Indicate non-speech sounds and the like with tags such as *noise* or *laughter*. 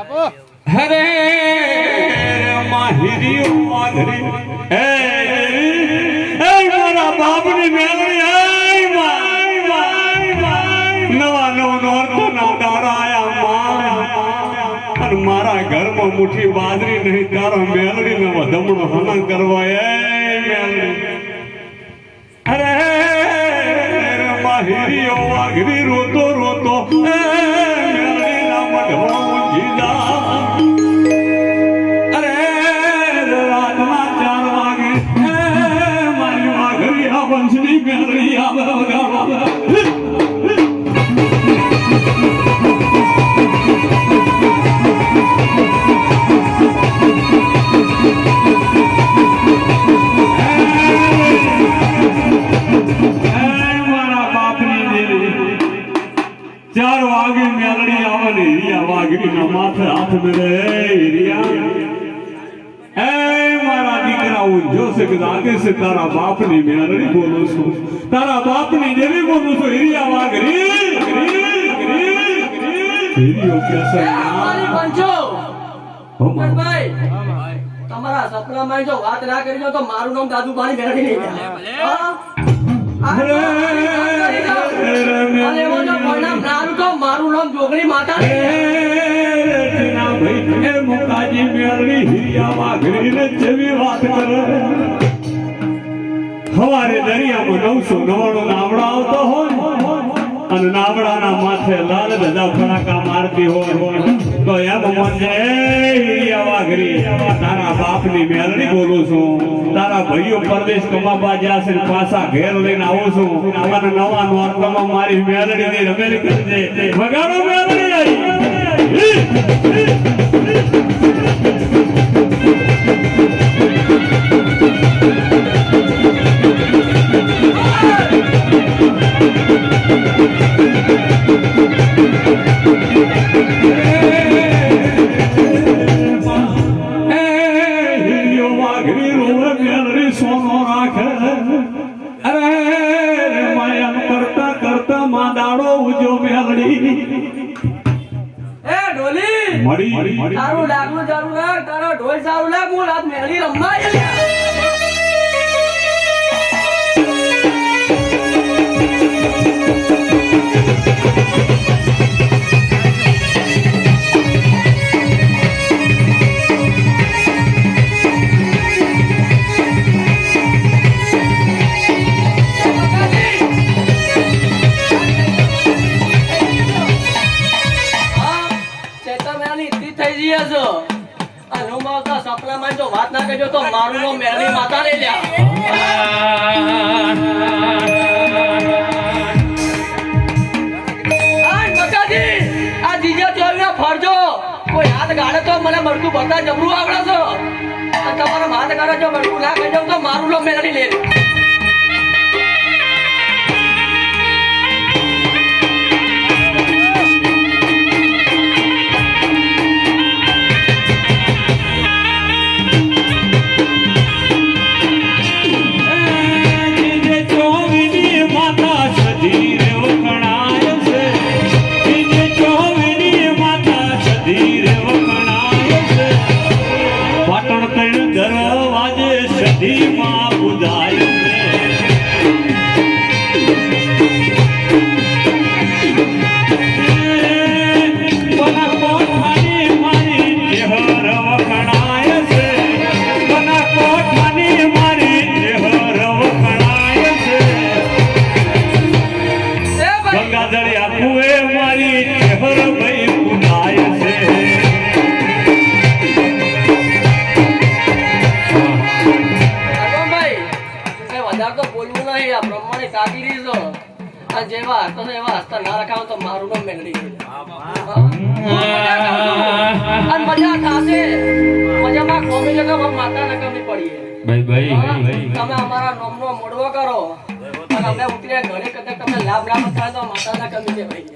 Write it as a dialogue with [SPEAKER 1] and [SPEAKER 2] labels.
[SPEAKER 1] હરે મારા ઘરમાં મુઠ્ઠી બાજરી નહીં તારો મેલડી ને દમણો હનન કરવા એ મેલડી અરે માહિરીઓ વાઘરી રોતો હું જોશે કે છે તારા બાપની મેલડી બોલું છું. તારા બાપની દેવી બોલું છું.
[SPEAKER 2] મારી પંચો
[SPEAKER 1] હો મારો.
[SPEAKER 2] ભાઈ તમારા સપનામાં જો વાત ના કરી દો તો મારું નામ દાદુ પાણી નહીં? આ મારું નામ જોગણી માતા
[SPEAKER 1] એ મુકાજી મેલડી હિરિયા વાઘરી ને જેવી વાત કરે. હવારે દરિયામાં નવસો નવાણું નાવડા આવતો હોય અને નાવડાના માથે લાલ ધજા ફડાકા મારતી હોય. તો એમ મને હિરિયા વાઘરી તારા બાપની મેલડી બોલું છું. તારા ભાઈઓ પરદેશ કમાવા જ્યાં છે ને પાછા ઘેર લઈને આવું છું. અને નવા નોરતામાં મારી મેલડી ની રમેલી કરજે વગાડો મેલડી
[SPEAKER 2] Thank *laughs*
[SPEAKER 1] you.
[SPEAKER 2] તારું ડાકનું ચાલુ રાખ તારો ઢોલ ચાલુ રાખ હું રાત મેળવી રમવા તો વાત ના કરજો તો મારું નો મેળવી માતા લઈ લ્યા. આ જીજા ચોવીના ફરજો. કોઈ હાથ તો મને બરકું બતા જબરું આવડે છો. તમારો હાથ ગાળે જો બરકું ના કરજો તો મારું લો મેળવી લે
[SPEAKER 1] મારી
[SPEAKER 2] ભાઈ
[SPEAKER 1] પુનાય છે.
[SPEAKER 2] તો જેવા હસતો એવા હસતા ના રખાવ તો મારું નામ મેળવી મજા થશે. મજામાં કોમી જગા માતા નકામી પડીએ
[SPEAKER 1] ભાઈ.
[SPEAKER 2] તમે અમારા નોમનો મોડવો કરો. અમે ઉતર્યા ઘરે કદાચ તમે લાભ લાભ થાય તો માતાના કમી છે
[SPEAKER 1] ભાઈ.